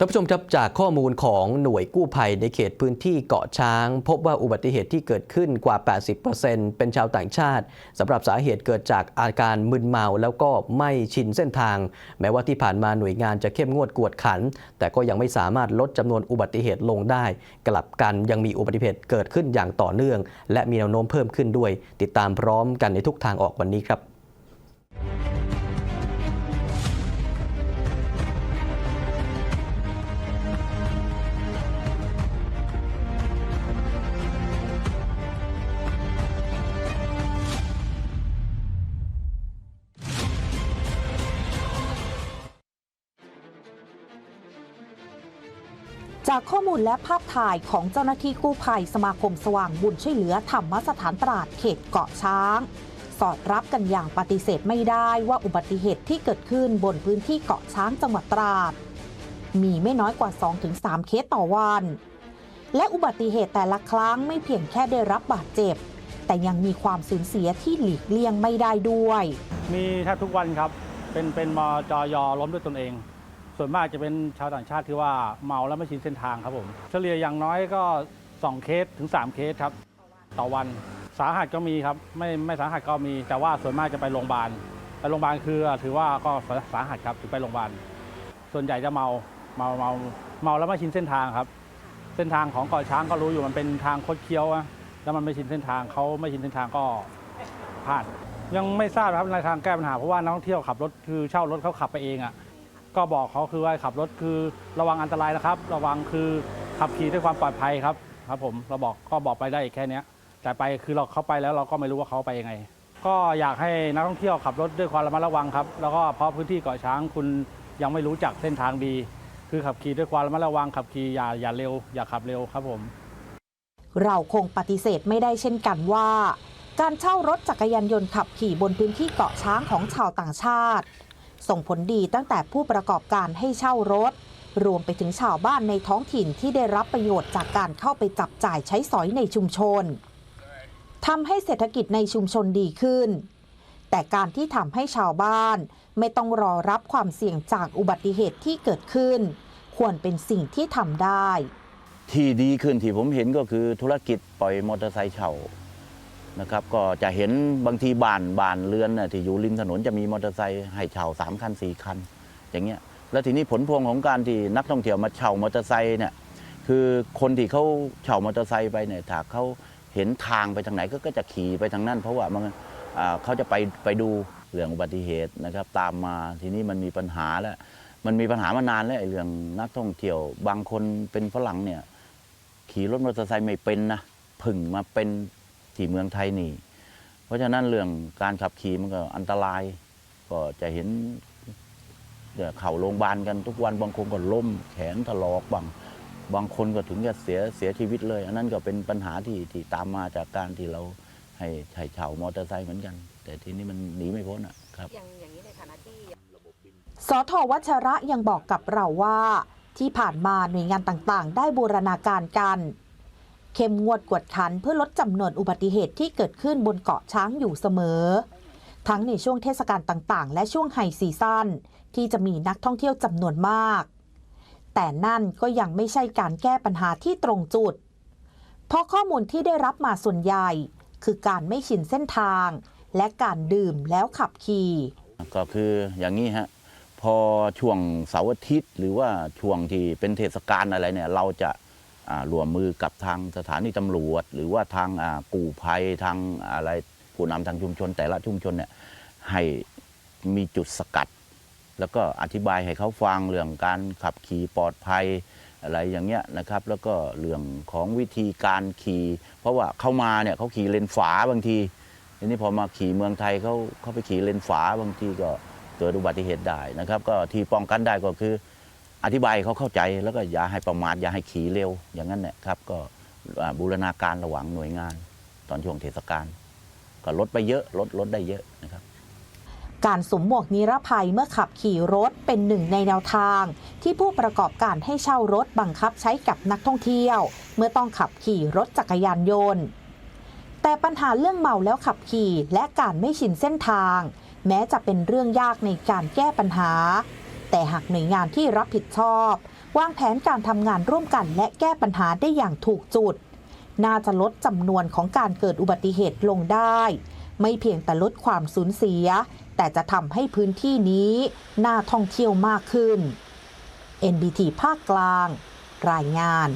ท่านผู้ชมครับจากข้อมูลของหน่วยกู้ภัยในเขตพื้นที่เกาะช้าง พบว่าอุบัติเหตุที่เกิดขึ้นกว่า 80%เป็นชาวต่างชาติสำหรับสาเหตุเกิดจากอาการมึนเมาแล้วก็ไม่ชินเส้นทาง แม้ว่าที่ผ่านมาหน่วยงานจะเข้มงวดกวดขัน แต่ก็ยังไม่สามารถลดจำนวนอุบัติเหตุลงได้ กลับกันยังมีอุบัติเหตุเกิดขึ้นอย่างต่อเนื่อง และมีแนวโน้มเพิ่มขึ้นด้วย ติดตามพร้อมกันในทุกทางออกวันนี้ครับ จากข้อมูลและภาพถ่ายของเจ้าหน้าที่กู้ภัยสมาคมสว่างบุญช่วยเหลือธรรมสถานตราดเขตเกาะช้าง สอดรับกันอย่างปฏิเสธไม่ได้ว่าอุบัติเหตุที่เกิดขึ้นบนพื้นที่เกาะช้างจังหวัดตราด มีไม่น้อยกว่า 2-3 เคสต่อวัน และอุบัติเหตุแต่ละครั้งไม่เพียงแค่ได้รับบาดเจ็บ แต่ยังมีความสูญเสียที่หลีกเลี่ยงไม่ได้ด้วย มีแทบทุกวันครับ เป็นเป็นมจยล้มด้วยตนเอง ส่วนมากจะเป็นชาวต่างชาติที่ว่าเมาแล้วไม่ชินเส้นทางครับผม เฉลี่ยอย่างน้อยก็ 2 เคสถึง 3 เคสครับ ต่อวันสาหัสก็มีครับ ไม่ไม่สาหัสก็มี แต่ว่าส่วนมากจะไปโรงพยาบาลไปโรงพยาบาลคือถือว่าก็สาหัสครับถึงไปโรงพยาบาลส่วนใหญ่จะเมาเมาเมาเมาแล้วไม่ชินเส้นทางครับ เส้นทางของเกาะช้างก็รู้อยู่มันเป็นทางคดเคี้ยวอะแล้วมันไม่ชินเส้นทางเขาไม่ชินเส้นทางก็พลาดยังไม่ทราบครับในทางแก้ปัญหาเพราะว่านักท่องเที่ยวขับรถคือเช่ารถเขาขับไปเองอะ ก็บอกเขาคือว่าขับรถคือระวังอันตรายนะครับ ระวังคือขับขี่ด้วยความปลอดภัยครับครับผมเราบอกก็บอกไปได้แค่นี้แต่ไปคือเราเข้าไปแล้วเราก็ไม่รู้ว่าเขาไปยังไง ก็อยากให้นักท่องเที่ยวขับรถด้วยความระมัดระวังครับ แล้วก็เพราะพื้นที่เกาะช้างคุณยังไม่รู้จักเส้นทางดี คือขับขี่ด้วยความระมัดระวังขับขี่อย่าอย่าเร็ว อย่าขับเร็วครับผม เราคงปฏิเสธไม่ได้เช่นกันว่า การเช่ารถจักรยานยนต์ขับขี่บนพื้นที่เกาะช้างของชาวต่างชาติ ส่งผลดีตั้งแต่ผู้ประกอบการให้เช่ารถ รวมไปถึงชาวบ้านในท้องถิ่นที่ได้รับประโยชน์จากการเข้าไปจับจ่ายใช้สอยในชุมชนทำให้เศรษฐกิจในชุมชนดีขึ้น แต่การที่ทำให้ชาวบ้านไม่ต้องรอรับความเสี่ยงจากอุบัติเหตุที่เกิดขึ้น ควรเป็นสิ่งที่ทำได้ ที่ดีขึ้นที่ผมเห็นก็คือธุรกิจปล่อยมอเตอร์ไซค์เช่า นะครับก็จะเห็นบางทีบ้านบ้านเรือนน่ะที่อยู่ริมถนนจะมีมอเตอร์ไซค์ให้เช่าสามคันสี่คัน อย่างเงี้ยแล้วทีนี้ผลพวงของการที่นักท่องเที่ยวมาเช่ามอเตอร์ไซค์เนี่ยคือคนที่เขาเช่ามอเตอร์ไซค์ไปเนี่ยถ้าเขาเห็นทางไปทางไหนก็ก็จะขี่ไปทางนั้นเพราะว่ามันเขาจะไปไปดูเรื่องอุบัติเหตุนะครับ ตามมาทีนี้มันมีปัญหาแล้วมันมีปัญหามานานแล้วเรื่องนักท่องเที่ยว บางคนเป็นฝรั่งเนี่ยขี่รถมอเตอร์ไซค์ไม่เป็นนะเพึ่งมาเป็น ที่เมืองไทยนี่ เพราะฉะนั้นเรื่องการขับขี่มันก็อันตราย ก็จะเห็นเดี๋ยวเข่าโรงพยาบาลกันทุกวันบางคนก็ล้มแขนถลอกบางบางคนก็ถึงกับเสียเสียชีวิตเลย อันนั้นก็เป็นปัญหาที่ที่ตามมาจากการที่เราให้ใช้เช่ามอเตอร์ไซค์เหมือนกัน แต่ทีนี้มันหนีไม่พ้นอะครับอย่างอย่างนี้ในฐานะที่สทวัชระยังบอกกับเราว่า ที่ผ่านมาหน่วยงานต่างๆ ได้บูรณาการกัน เข้มงวดกวดขันเพื่อลดจำนวนอุบัติเหตุที่เกิดขึ้นบนเกาะช้างอยู่เสมอ ทั้งในช่วงเทศกาลต่างๆ และช่วงไฮซีซั่นที่จะมีนักท่องเที่ยวจำนวนมาก แต่นั่นก็ยังไม่ใช่การแก้ปัญหาที่ตรงจุด เพราะข้อมูลที่ได้รับมาส่วนใหญ่ คือการไม่ชินเส้นทาง และการดื่มแล้วขับขี่ก็คืออย่างนี้ฮะพอช่วงเสาร์อาทิตย์ หรือว่าช่วงที่เป็นเทศกาลอะไรเนี่ย เราจะ รวมมือกับทางสถานีตำรวจ หรือว่าทางกู่ภัยทางอะไรผู้นำทางชุมชน แต่ละชุมชนเนี่ยให้มีจุดสกัด แล้วก็อธิบายให้เขาฟังเรื่องการขับขี่ปลอดภัยอะไรอย่างเงี้ยนะครับ แล้วก็เรื่องของวิธีการขี่ เพราะว่าเข้ามาเนี่ยเขาขี่เลนฝาบางทีทีนี้พอมาขี่เมืองไทยเขาเขาไปขี่เลนฝาบางทีก็เกิดอุบัติเหตุได้นะครับ ก็ที่ป้องกันได้ก็คือ อธิบายเขาเข้าใจแล้วก็อย่าให้ประมาทอย่าให้ขี่เร็ว อย่างนั้นแหละครับก็บูรณาการระหว่างหน่วยงาน ตอนช่วงเทศกาลก็ลดไปเยอะลดลดได้เยอะนะครับการสวมหมวกนิรภัยเมื่อขับขี่รถเป็นหนึ่งในแนวทาง ที่ผู้ประกอบการให้เช่ารถบังคับใช้กับนักท่องเที่ยว เมื่อต้องขับขี่รถจักรยานยนต์ แต่ปัญหาเรื่องเมาแล้วขับขี่และการไม่ชินเส้นทาง แม้จะเป็นเรื่องยากในการแก้ปัญหา แต่หากหน่วยงานที่รับผิดชอบ วางแผนการทำงานร่วมกันและแก้ปัญหาได้อย่างถูกจุด น่าจะลดจำนวนของการเกิดอุบัติเหตุลงได้ ไม่เพียงแต่ลดความสูญเสีย แต่จะทำให้พื้นที่นี้น่าท่องเที่ยวมากขึ้น NBT ภาคกลาง รายงาน